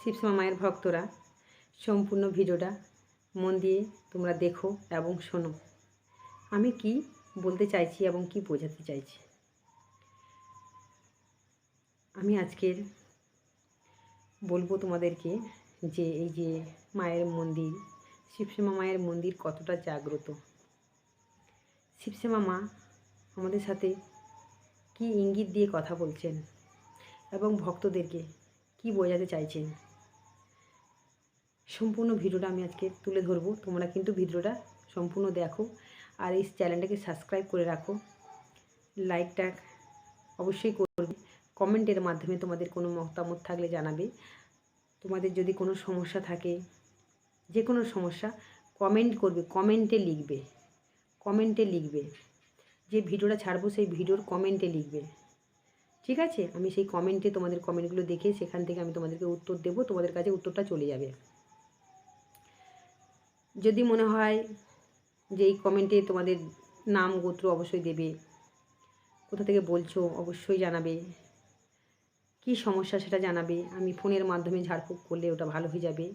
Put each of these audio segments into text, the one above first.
শিবসমা মায়ের ভক্তরা, সম্পূর্ণ ভিডিওটা মন দিয়ে তোমরা দেখো এবং শোনো। আমি কি বলতে চাইছি এবং কি বোঝাতে চাইছি? আমি আজকের বলব তোমাদেরকে যে এই যে মায়ের মন্দির শিবশ্যামা মায়ের মন্দির কতটা জাগ্রত। শিবশ্যামা মা আমাদের সাথে কি ইঙ্গিত দিয়ে কথা বলছেন এবং ভক্তদেরকে কি বোঝাতে চাইছেন? সম্পূর্ণ ভিডিওটা আমি আজকে তুলে ধরবো। তোমরা কিন্তু ভিডিওটা সম্পূর্ণ দেখো আর এই চ্যানেলটাকে সাবস্ক্রাইব করে রাখো। লাইকটা অবশ্যই করবে। কমেন্টের মাধ্যমে তোমাদের কোনো মতামত থাকলে জানাবে। তোমাদের যদি কোনো সমস্যা থাকে, যে কোনো সমস্যা কমেন্ট করবে কমেন্টে লিখবে। কমেন্টে লিখবে। যে ভিডিওটা ছাড়বো সেই ভিডিওর কমেন্টে লিখবে। ঠিক আছে? আমি সেই কমেন্টে তোমাদের কমেন্টগুলো দেখে সেখান থেকে আমি তোমাদেরকে উত্তর দেবো। তোমাদের কাছে উত্তরটা চলে যাবে। যদি মনে হয় যে এই কমেন্টে তোমাদের নাম, গোত্র অবশ্যই দেবে। কোথা থেকে বলছো অবশ্যই জানাবে। কি সমস্যা সেটা জানাবে। আমি ফোনের মাধ্যমে ঝাড়ফুঁক করলে ওটা ভালো হয়ে যাবে।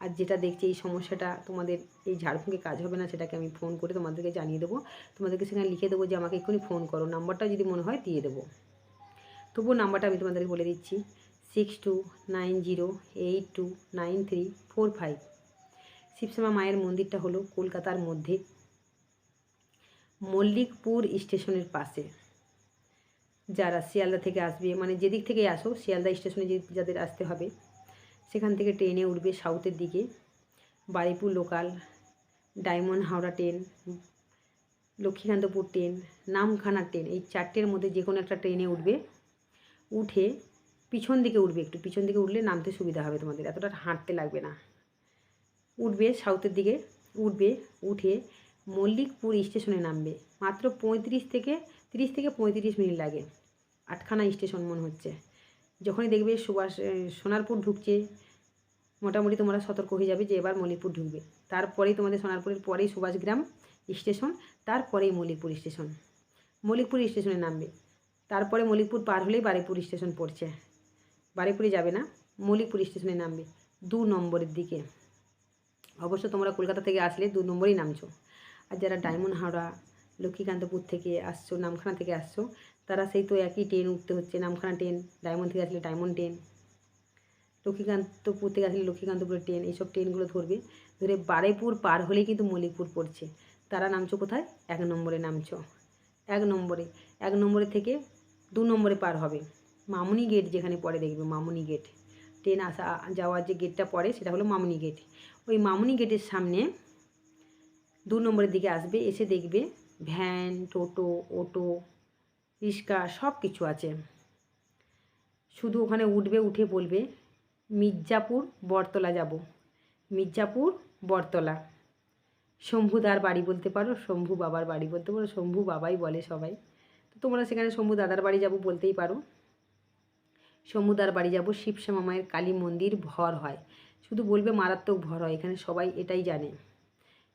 আর যেটা দেখছি এই সমস্যাটা তোমাদের, এই ঝাড়ফুঁকে কাজ হবে না সেটাকে আমি ফোন করে তোমাদেরকে জানিয়ে দেবো। তোমাদেরকে সেখানে লিখে দেবো যে আমাকে এক্ষুনি ফোন করো। নাম্বারটা যদি মনে হয় দিয়ে দেবো। তবুও নাম্বারটা আমি তোমাদেরকে বলে দিচ্ছি six two nine zero eight two nine three four five Shibshyama মায়ের মন্দিরটা হলো কলকাতার মধ্যে, মল্লিকপুর স্টেশনের পাশে। যারা শিয়ালদা থেকে আসবে মানে যেদিক থেকে আসো, শিয়ালদা স্টেশনে যে যাদের আসতে হবে, সেখান থেকে ট্রেনে উঠবে সাউথের দিকে। Baruipur local, Diamond Howrah train, Lakshmikantapur train, Namkhana train, এই চারটের মধ্যে যে কোনো একটা ট্রেনে উঠবে। উঠে পিছন দিকে উঠবে একটু, পিছন দিকে উঠলে নামতে সুবিধা হবে তোমাদের, এতটা হাঁটতে লাগবে না। উঠবে, সাউথের দিকে উঠবে, উঠে মল্লিকপুর স্টেশনে নামবে। মাত্র পঁয়ত্রিশ থেকে তিরিশ থেকে পঁয়ত্রিশ মিনিট লাগে। আটখানা স্টেশন মনে হচ্ছে। যখনই দেখবে সুভাষ সোনারপুর ঢুকছে, মোটামুটি তোমরা সতর্ক হয়ে যাবে যে এবার মল্লিকপুর ঢুকবে। তারপরেই তোমাদের সোনারপুরের পরেই সুভাষগ্রাম স্টেশন, তারপরেই মল্লিকপুর স্টেশন। মল্লিকপুর স্টেশনে নামবে। তারপরে মল্লিকপুর পার হলেই বারিপুর স্টেশন পড়ছে। বারিপুরে যাবে না, মল্লিকপুর স্টেশনে নামবে। দু নম্বরের দিকে। অবশ্য তোমরা কলকাতা থেকে আসলে দু নম্বরেই নামছো। আর যারা ডায়মন্ড হাওড়া, লক্ষ্মীকান্তপুর থেকে আসছো, নামখানা থেকে আসছো, তারা সেই তো একই ট্রেন উঠতে হচ্ছে, নামখানা ট্রেন ডায়মন্ড থেকে আসলে ডায়মন্ড ট্রেন লক্ষ্মীকান্তপুর থেকে আসলে লক্ষ্মীকান্তপুরের ট্রেন এইসব ট্রেনগুলো ধরবে। ধরে বারেপুর পার হলেই কিন্তু মল্লিকপুর পড়ছে। তারা নামছো কোথায়? এক নম্বরে নামছো। এক নম্বরে এক নম্বরে থেকে দু নম্বরে পার হবে। মামুনি গেট যেখানে পড়ে, দেখবে মামুনি গেট ট্রেন আসা, যাওয়ার যে গেটটা পড়ে, সেটা হলো মামুনি গেট ওই মামুনি গেটের সামনে দু নম্বরের দিকে আসবে, এসে দেখবে ভ্যান, টোটো, অটো, রিক্সা সব কিছু আছে। শুধু ওখানে উঠবে, উঠে বলবে, মির্জাপুর, বটতলা যাব। মির্জাপুর, বটতলা। শম্ভুদার বাড়ি বলতে পারো? শম্ভু বাবার বাড়ি বলতে পারো? শম্ভু বাবাই বলে সবাই। তো তোমরা সেখানে শম্ভু দাদার বাড়ি যাব বলতেই পারো। শম্ভুদার বাড়ি যাব শিবশ্যামা মায়ের কালী মন্দির ভর হয়। শুধু বলবে মারাত্মক ভর হয়, এখানে সবাই এটাই জানে।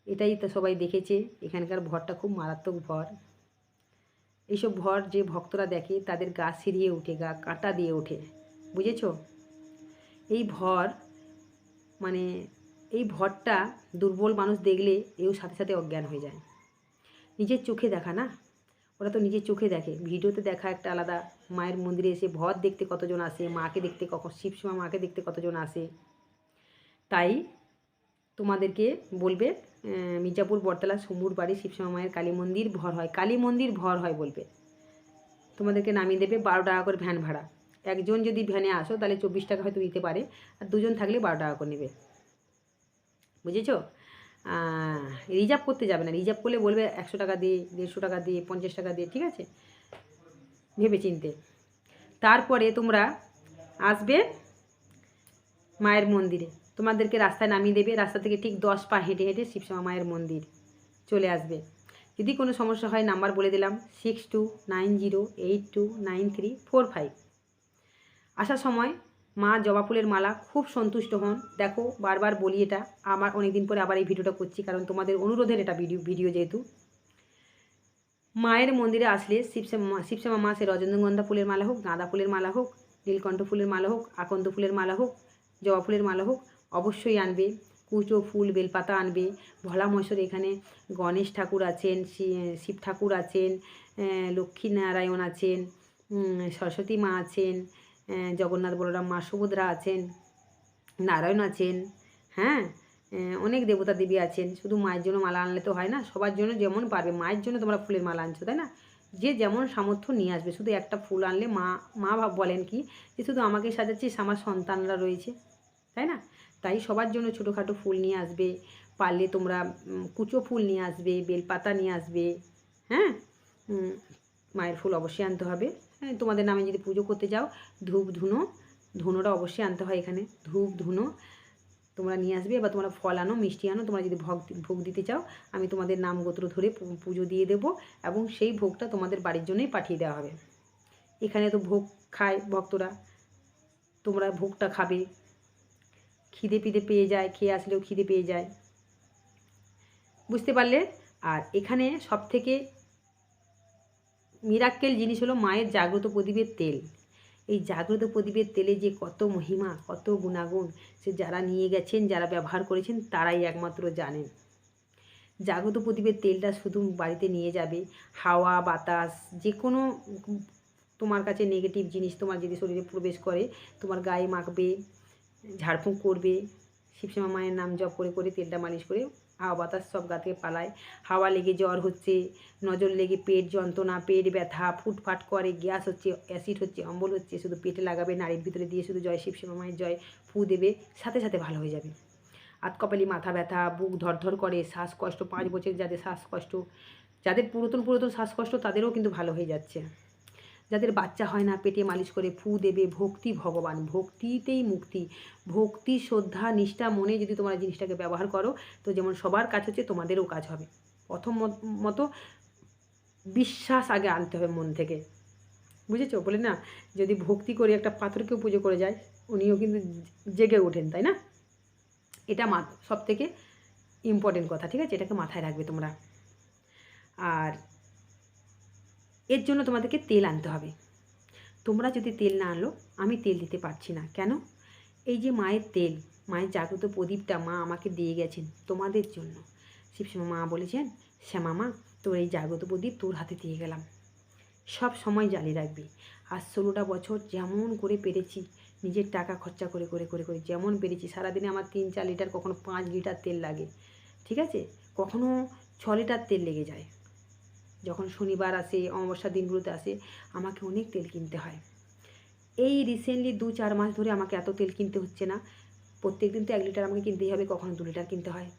এটাই তো সবাই দেখেছে, এখানকার ভরটা খুব মারাত্মক ভর। এইসব ভর যে ভক্তরা দেখে, তাদের গা সিরিয়ে ওঠে গা কাঁটা দিয়ে ওঠে, বুঝেছ? এই ভর মানে এই ভরটা দুর্বল মানুষ দেখলে এও সাথে সাথে অজ্ঞান হয়ে যায়। নিজের চোখে দেখা না? ওরা তো নিজের চোখে দেখে। ভিডিওতে দেখা একটা আলাদা মায়ের মন্দিরে এসে ভর দেখতে কতজন আসে, মাকে দেখতে কখন শিবসমা মাকে দেখতে কতজন আসে। তাই তোমাদেরকে বলবে মির্জাপুর, বটতলা শম্ভুর বাড়ি শিবসমা মায়ের কালী মন্দির ভর হয়। কালী মন্দির ভর হয় বলবে। তোমাদেরকে নামিয়ে দেবে বারো টাকা করে ভ্যান ভাড়া। একজন যদি ভ্যানে আসো, তাহলে চব্বিশ টাকা হয়তো দিতে পারে, আর দুজন থাকলে বারো টাকা করে নেবে। বুঝেছ? রিজার্ভ করতে যাবে না। রিজার্ভ করলে বলবে একশো টাকা দিয়ে, দেড়শো টাকা দিয়ে, পঞ্চাশ টাকা দিয়ে, ঠিক আছে? ভেবে চিনতে তারপরে তোমরা আসবে মায়ের মন্দিরে। তোমাদেরকে রাস্তায় নামিয়ে দেবে। রাস্তা থেকে ঠিক দশ পা হেঁটে হেঁটে শিবশ্যামা মায়ের মন্দির চলে আসবে। যদি কোনো সমস্যা হয়, নাম্বার বলে দিলাম six two nine zero eight two nine three four five আসার সময় মা জবা ফুলের মালা খুব সন্তুষ্ট হন। দেখো, বারবার বলি এটা, আমার অনেক দিন পরে আবার এই ভিডিওটা করছি, কারণ তোমাদের অনুরোধের এটা ভিডিও ভিডিও যেহেতু। মায়ের মন্দিরে আসলে শিবশ্যামা শিবশ্যামা মা, সে রজনীগন্ধা ফুলের মালা হোক, গাঁদা ফুলের মালা হোক, নীলকণ্ঠ ফুলের মালা হোক, আকন্দ ফুলের মালা হোক, জবা ফুলের মালা হোক অবশ্যই আনবে কুচো ফুল বেলপাতা আনবে। ভোলা মহেশ্বর এখানে গণেশ ঠাকুর আছেন শিব ঠাকুর আছেন আহ, লক্ষ্মী নারায়ণ আছেন সরস্বতী মা আছেন জগন্নাথ বলরাম মা সুভদ্রা আছেন নারায়ণ আছেন হ্যাঁ? অনেক দেবতা দেবী আছেন। শুধু মায়ের জন্য মালা আনলে তো হয় না সবার জন্য যেমন পারবে। মায়ের জন্য তোমরা ফুলের মালা আনছো তাই না? যে যেমন সামর্থ্য নিয়ে আসবে। শুধু একটা ফুল আনলে মা মা বলেন কি? যে শুধু আমাকে সাজাচ্ছিস আমার সন্তানরা রয়েছে তাই না? তাই সবার জন্য ছোটোখাটো ফুল নিয়ে আসবে। পারলে তোমরা কুচো ফুল নিয়ে আসবে, বেলপাতা নিয়ে আসবে হ্যাঁ? মায়ের ফুল অবশ্যই আনতে হবে। হ্যাঁ তোমাদের নামে যদি পুজো করতে যাও, ধূপ, ধুনো, ধুনোটা অবশ্যই আনতে হয় এখানে। ধূপ, ধুনো, তোমরা নিয়ে আসবে এবার তোমরা ফল আনো, মিষ্টি আনো, তোমরা যদি ভোগ ভোগ দিতে চাও, আমি তোমাদের নাম গোত্র ধরে পুজো দিয়ে দেবো এবং সেই ভোগটা তোমাদের বাড়ির জন্যই পাঠিয়ে দেওয়া হবে। এখানে তো ভোগ খায় ভক্তরা। তোমরা ভোগটা খাবে। খিদে পিদে পেয়ে যায়, খেয়ে আসলেও খিদে পেয়ে যায়। বুঝতে পারলে? আর এখানে সব থেকে মিরাক্কেল জিনিস হলো মায়ের জাগ্রত প্রদীপের তেল। এই জাগ্রত প্রদীপের তেলে যে কত মহিমা, কত গুণাগুণ সে যারা নিয়ে গেছেন, যারা ব্যবহার করেছেন, তারাই একমাত্র জানেন। জাগ্রত প্রদীপের তেলটা শুধু বাড়িতে নিয়ে যাবে। হাওয়া, বাতাস যে কোনো তোমার কাছে নেগেটিভ জিনিস তোমার যদি শরীরে প্রবেশ করে, তোমার গায়ে মাখবে ঝাড়ফুঁক করবে শিবশ্যামা মায়ের নাম জপ করে করে তেলটা মালিশ করে, হাওয়া বাতাস সব গা থেকে পালায়। হাওয়া লেগে জ্বর হচ্ছে, নজর লেগে পেট যন্ত্রণা, পেট ব্যথা, ফুটফাট করে, গ্যাস হচ্ছে, অ্যাসিড হচ্ছে, অম্বল হচ্ছে, শুধু পেটে লাগাবে নারীর ভিতরে দিয়ে শুধু জয় শিবশ্যামা মায়ের জয় ফু দেবে, সাথে সাথে ভালো হয়ে যাবে। আতকপালি মাথা ব্যথা, বুক ধরধর করে, শ্বাসকষ্ট, পাঁচ বছর যাদের শ্বাসকষ্ট, যাদের পুরাতন পুরাতন শ্বাসকষ্ট, তাদেরও কিন্তু ভালো হয়ে যাচ্ছে। যাদের বাচ্চা হয় না, পেটে মালিশ করে ফু দেবে, ভক্তি ভগবান, ভক্তিতেই মুক্তি। ভক্তি, শ্রদ্ধা, নিষ্ঠা, মনে যদি তোমরা জিনিসটাকে ব্যবহার করো, তো যেমন সবার কাজ হচ্ছে তোমাদেরও কাজ হবে। প্রথম মতো বিশ্বাস আগে আনতে হবে মন থেকে। বুঝেছ? বলে না, যদি ভক্তি করে একটা পাথরকেও পুজো করে যায়, উনিও কিন্তু জেগে ওঠেন, তাই না? এটা সব থেকে ইম্পর্টেন্ট কথা, ঠিক আছে? এটাকে মাথায় রাখবে তোমরা। আর এর জন্য তোমাদেরকে তেল আনতে হবে। তোমরা যদি তেল না আনলো আমি তেল দিতে পারছি না। কেন? এই যে মায়ের তেল, মায়ের জাগ্রত প্রদীপটা মা আমাকে দিয়ে গেছেন তোমাদের জন্য। শিবশ্যামা মা বলেছেন, শ্যামা মা, তোর এই জাগ্রত প্রদীপ তোর হাতে দিয়ে গেলাম। সব সময় জ্বালিয়ে রাখবি। আর ষোলোটা বছর যেমন করে পেরেছি, নিজের টাকা খরচা করে করে করে করে যেমন পেরেছি, সারাদিনে আমার তিন চার লিটার কখনো পাঁচ লিটার তেল লাগে। ঠিক আছে? কখনো ছ লিটার তেল লেগে যায়। যখন শনিবার আসে, অমাবস্যার দিনগুলোতে আসে, আমাকে অনেক তেল কিনতে হয়। এই রিসেন্টলি দু চার মাস ধরে আমাকে এত তেল কিনতে হচ্ছে না। প্রত্যেক দিন তো এক লিটার আমাকে কিনতেই হবে, কখনো দু লিটার কিনতে হয়,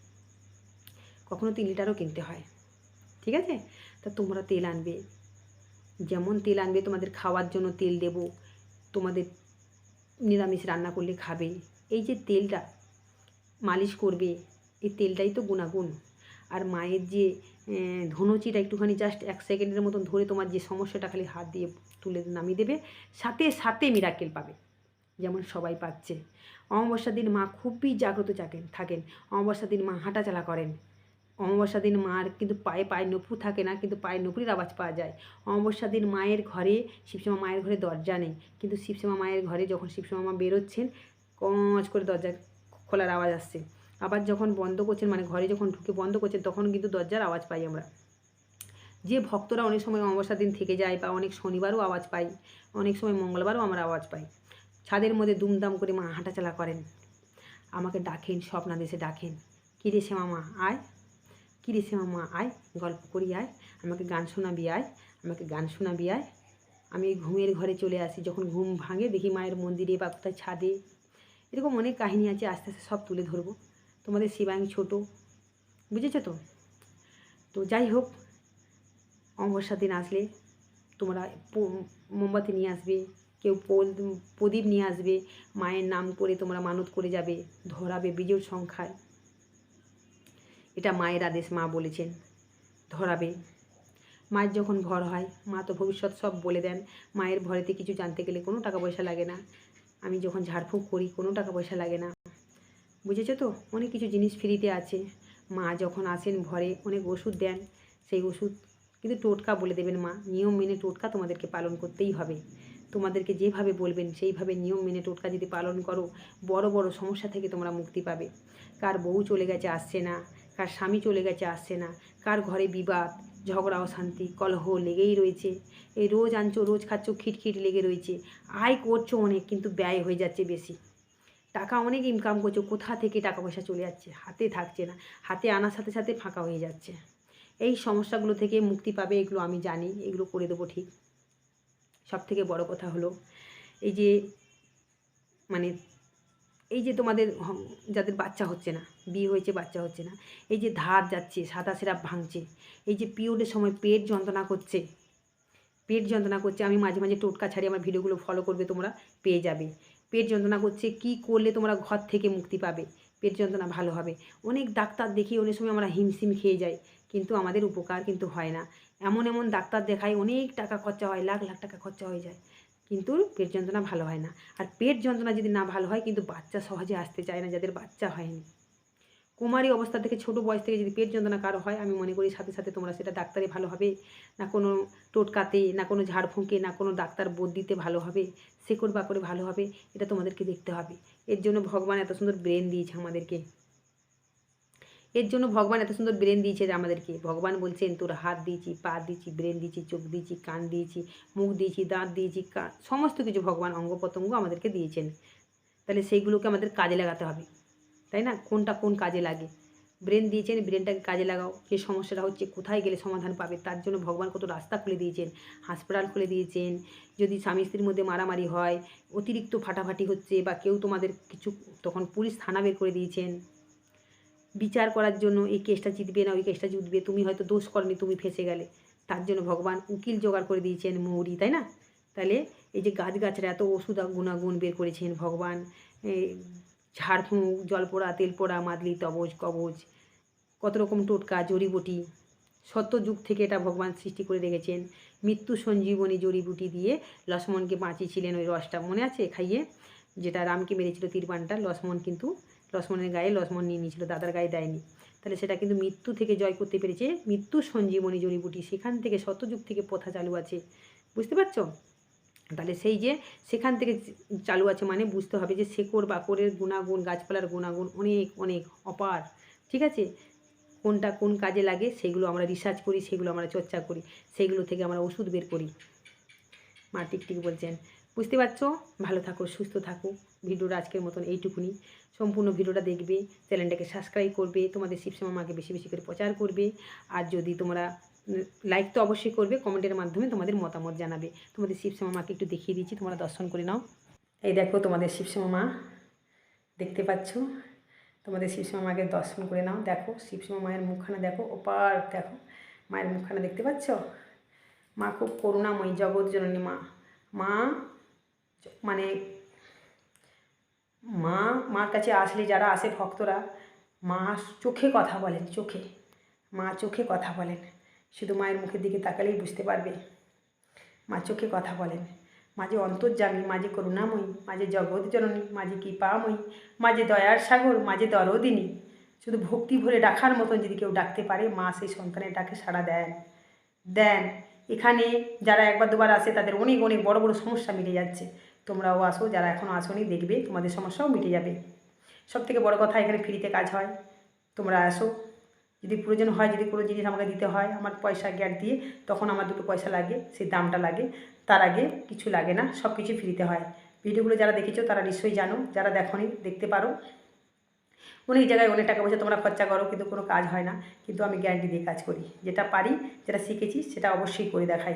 কখনো তিন লিটারও কিনতে হয়। ঠিক আছে? তা তোমরা তেল আনবে। যেমন তেল আনবে, তোমাদের খাওয়ার জন্য তেল দেব, তোমাদের নিরামিষ রান্না করলে খাবে। এই যে তেলটা মালিশ করবে, এই তেলটাই তো গুণাগুণ। আর মায়ের যে ধনুচিটা একটুখানি জাস্ট এক সেকেন্ডের মতন ধরে তোমার যে সমস্যাটা, খালি হাত দিয়ে তুলে নামিয়ে দেবে। সাথে সাথে মিরাকেল পাবে। যেমন সবাই পাচ্ছে। অমাবস্যার দিন মা খুবই জাগ্রত থাকেন থাকেন। অমাবস্যার দিন মা হাঁটাচলা করেন। অমাবস্যার দিন মার কিন্তু পায়ে পায়ে নপুর থাকে না, কিন্তু পায়ে নপুরের আওয়াজ পাওয়া যায়। অমাবস্যার দিন মায়ের ঘরে শিবশ্যামা মায়ের ঘরে দরজা নেই। কিন্তু শিবশ্যামা মায়ের ঘরে যখন শিবশ্যামা মা বেরোচ্ছেন, কঁচ করে দরজা খোলার আওয়াজ আসছে। আবার যখন বন্ধ করছেন মানে ঘরে যখন ঢুকে বন্ধ করছেন, তখন কিন্তু দরজার আওয়াজ পাই আমরা। যে ভক্তরা অনেক সময় অমাবস্যার দিন থেকে যায় বা অনেক শনিবারও আওয়াজ পাই, অনেক সময় মঙ্গলবারও আমরা আওয়াজ পাই। ছাদের মধ্যে দুমদাম করে মা হাঁটাচলা করেন। আমাকে ডাকেন, স্বপ্না দেশে ডাকেন। কিরে শ্যামা মা, আয়। কিরে শ্যামা মা, আয়। গল্প করি, আয়। আমাকে গান শোনাবি, আয়। আমাকে গান শোনাবি, আয়। আমি ঘুমের ঘরে চলে আসি, যখন ঘুম ভাঙে, দেখি মায়ের মন্দিরে বা কোথায় ছাদে। এরকম অনেক কাহিনী আছে, আস্তে আস্তে সব তুলে ধরবো। তোমাদের শিবাঙ্গ ছোট। বুঝেছ তো? তো যাই হোক, অমাবস্যার দিন আসলে তোমরা মোমবাতি নিয়ে আসবে, কেউ প্রদীপ নিয়ে আসবে, মায়ের নাম করে তোমরা মানত করে যাবে, ধরাবে বিজোড় সংখ্যায়। এটা মায়ের আদেশ, মা বলেছেন, ধরাবে। মায়ের যখন ভর হয়, মা তো ভবিষ্যৎ সব বলে দেন, মায়ের ভরেতে কিছু জানতে গেলে কোনো টাকা পয়সা লাগে না। আমি যখন ঝাড়ফুঁক করি, কোনো টাকা পয়সা লাগে না। বুঝেছ তো? অনেক কিছু জিনিস ফ্রিতে আছে। মা যখন আসেন ঘরে, অনেক ওষুধ দেন, সেই ওষুধ কিন্তু টোটকা বলে দেবেন মা। নিয়ম মেনে টোটকা তোমাদেরকে পালন করতেই হবে। তোমাদেরকে যেভাবে বলবেন, সেইভাবে নিয়ম মেনে টোটকা যদি পালন করো, বড় বড় সমস্যা থেকে তোমরা মুক্তি পাবে। কার বউ চলে গেছে, আসছে না। কার স্বামী চলে গেছে, আসছে না। কার ঘরে বিবাদ, ঝগড়া, অশান্তি, কলহ লেগেই রয়েছে। এই রোজ আনছো, রোজ খাচ্ছ, খিটখিট লেগে রয়েছে। আয় করছ অনেক, কিন্তু ব্যয় হয়ে যাচ্ছে বেশি। টাকা অনেক ইনকাম করছ, কোথা থেকে টাকা পয়সা চলে যাচ্ছে? হাতে থাকছে না, হাতে আনার সাথে সাথে ফাঁকা হয়ে যাচ্ছে। এই সমস্যাগুলো থেকে মুক্তি পাবে এগুলো আমি জানি, এগুলো করে দেবো ঠিক। সব থেকে বড় কথা হলো, এই যে মানে এই যে তোমাদের যাদের বাচ্চা হচ্ছে না, বিয়ে হয়েছে, বাচ্চা হচ্ছে না, এই যে ধার যাচ্ছে, সাদা সিরাপ ভাঙছে, এই যে পিরিয়ডের সময় পেট যন্ত্রণা করছে, পেট যন্ত্রণা করছে, আমি মাঝে মাঝে টোটকা ছাড়িয়ে আমার ভিডিওগুলো ফলো করবে তোমরা, পেয়ে যাবে। পেট যন্ত্রণা করছে, কি করলে তোমরা ঘর থেকে মুক্তি পাবে? পেট যন্ত্রণা ভালো হবে। অনেক ডাক্তার দেখি, অনেক সময় আমরা হিমশিম খেয়ে যাই, কিন্তু আমাদের উপকার কিন্তু হয় না। এমন এমন ডাক্তার দেখায় অনেক টাকা খরচা হয়, লাখ লাখ টাকা খরচা হয়ে যায়, কিন্তু পেট যন্ত্রণা ভালো হয় না। আর পেট যন্ত্রণা যদি না ভালো হয়, কিন্তু বাচ্চা সহজে আসতে চায় না, যাদের বাচ্চা হয়নি। কুমারী অবস্থা থেকে ছোট বয়স থেকে যদি পেট যন্ত্রণা কারও হয়, আমি মনে করি সাথে সাথে তোমরা সেটা ডাক্তারে ভালো হবে, না কোনো টোটকাতে, না কোনো ঝাড়ফুঁকে না কোনো ডাক্তার বদ্যিতে ভালো হবে, শেকড় বাকড়ে ভালো হবে, এটা তোমাদেরকে দেখতে হবে। এর জন্য ভগবান এত সুন্দর ব্রেন দিয়েছে আমাদেরকে। এর জন্য ভগবান এত সুন্দর ব্রেন দিয়েছে আমাদেরকে। ভগবান বলছেন, তোর হাত দিয়েছি, পা দিয়েছি, ব্রেন দিয়েছি, চোখ দিয়েছি, কান দিয়েছি, মুখ দিয়েছি, দাঁত দিয়েছি সমস্ত কিছু ভগবান অঙ্গ প্রত্যঙ্গ আমাদেরকে দিয়েছেন। তাহলে সেইগুলোকে আমাদের কাজে লাগাতে হবে। তাই না? কোনটা কোন কাজে লাগে? ব্রেন দিয়েছেন ব্রেনটাকে কাজে লাগাও। যে সমস্যাটা হচ্ছে, কোথায় গেলে সমাধান পাবে? তার জন্য ভগবান কত রাস্তা খুলে দিয়েছেন। হাসপাতাল খুলে দিয়েছেন। যদি স্বামী স্ত্রীর মধ্যে মারামারি হয়, অতিরিক্ত ফাটাফাটি হচ্ছে বা কেউ তোমাদের কিছু, তখন পুলিশ থানা বের করে দিয়েছেন। বিচার করার জন্য এই কেসটা জিতবে না, ওই কেসটা জিতবে, তুমি হয়তো দোষ করনি তুমি ফেসে গেলে। তার জন্য ভগবান উকিল জোগাড় করে দিয়েছেন মৌরি, তাই না? তাহলে এই যে গাছগাছরা, এত ওষুধ গুণাগুণ বের করেছেন ভগবান ঝাড়ফুঁক জল পোড়া তেল পোড়া মাদলি, তবজ, কবজ, কত রকম টোটকা, জড়িবুটি, সত্য যুগ থেকে এটা ভগবান সৃষ্টি করে রেখেছেন। মৃত্যু সঞ্জীবনী জড়িবুটি দিয়ে লক্ষ্মণকে বাঁচিয়েছিলেন ওই রসটা। মনে আছে খাইয়ে? যেটা রামকে মেরেছিল তিরবানটা লক্ষ্মণ কিন্তু লক্ষ্মণের গায়ে লক্ষ্মণ নিয়ে নিয়েছিল, দাদার গায়ে দেয়নি। তাহলে সেটা কিন্তু মৃত্যু থেকে জয় করতে পেরেছে মৃত্যু সঞ্জীবনী জড়িবুটি। সেখান থেকে শতযুগ থেকে প্রথা চালু আছে। বুঝতে পারছ? তাহলে সেই যে সেখান থেকে চালু আছে মানে বুঝতে হবে যে শেকড়, বাকড়ের গুণাগুণ, গাছপালার গুণাগুণ অনেক অনেক অপার, ঠিক আছে? কোনটা কোন কাজে লাগে সেগুলো আমরা রিসার্চ করি, সেগুলো আমরা চর্চা করি, সেগুলো থেকে আমরা ওষুধ বের করি। মা টিকটিক বলছেন। বুঝতে পারছ? ভালো থাকো, সুস্থ থাকো। ভিডিওটা আজকের মতন এইটুকুনি। সম্পূর্ণ ভিডিওটা দেখবে, চ্যানেলটাকে সাবস্ক্রাইব করবে, তোমাদের শিবশ্যামা মাকে বেশি বেশি করে প্রচার করবে। আর যদি তোমরা লাইক তো অবশ্যই করবে কমেন্টের মাধ্যমে তোমাদের মতামত জানাবে। তোমাদের শিবশ্যামা মাকে একটু দেখিয়ে দিচ্ছি, তোমরা দর্শন করে নাও। এই দেখো তোমাদের শিবশ্যামা মা, দেখতে পাচ্ছ? তোমাদের শিবশ্যামা মাকে দর্শন করে নাও। দেখো, শিবশ্যামা মায়ের মুখখানা দেখো, ওপার দেখো, মায়ের মুখখানা দেখতে পাচ্ছ? মা খুব করুণাময়ী, জগৎ জননী মা। মা মানে মা, মার কাছে আসলে যারা আসে ভক্তরা, মা চোখে কথা বলেন, চোখে। মা চোখে কথা বলেন। শুধু মায়ের মুখের দিকে তাকালেই বুঝতে পারবে। মা চোখে কথা বলেন। মাঝে অন্তর্যামী মাঝে করুণাময়ী মাঝে জগৎ জননী মাঝে কৃপাময়ী মাঝে দয়ার সাগর মাঝে দরদিনী। শুধু ভক্তি ভরে ডাকার মতন যদি কেউ ডাকতে পারে, মা সেই সন্তানের ডাকে সাড়া দেন। দেন। এখানে যারা একবার দুবার আসে, তাদের অনেক অনেক বড় বড় সমস্যা মিটে যাচ্ছে। তোমরাও আসো, যারা এখনও আসোনি, দেখবে তোমাদের সমস্যাও মিটে যাবে। সব থেকে বড় কথা, এখানে ফ্রিতে কাজ হয়। তোমরা আসো। যদি প্রয়োজন হয়, যদি কোনো জিনিস আমাকে দিতে হয়, আমার পয়সা গ্যাট দিয়ে, তখন আমার দুটো পয়সা লাগে, সেই দামটা লাগে। তার আগে কিছু লাগে না সব কিছু ফ্রিতে হয়। ভিডিওগুলো যারা দেখেছ, তারা নিশ্চয়ই জানো। যারা দেখোনি, দেখতে পারো। অনেক জায়গায় অনেক টাকা পয়সা তোমরা খরচা করো, কিন্তু কোনো কাজ হয় না। কিন্তু আমি গ্যারান্টি দিয়ে কাজ করি। যেটা পারি, যেটা শিখেছি, সেটা অবশ্যই করে দেখাই।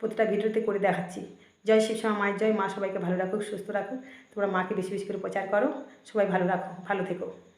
প্রতিটা ভিডিওতে করে দেখাচ্ছি। জয় শিবসমা মায়ের জয়। মা সবাইকে ভালো রাখুক, সুস্থ রাখুক। তোমরা মাকে বেশি বেশি করে প্রচার করো। সবাই ভালো রাখো, ভালো থেকো।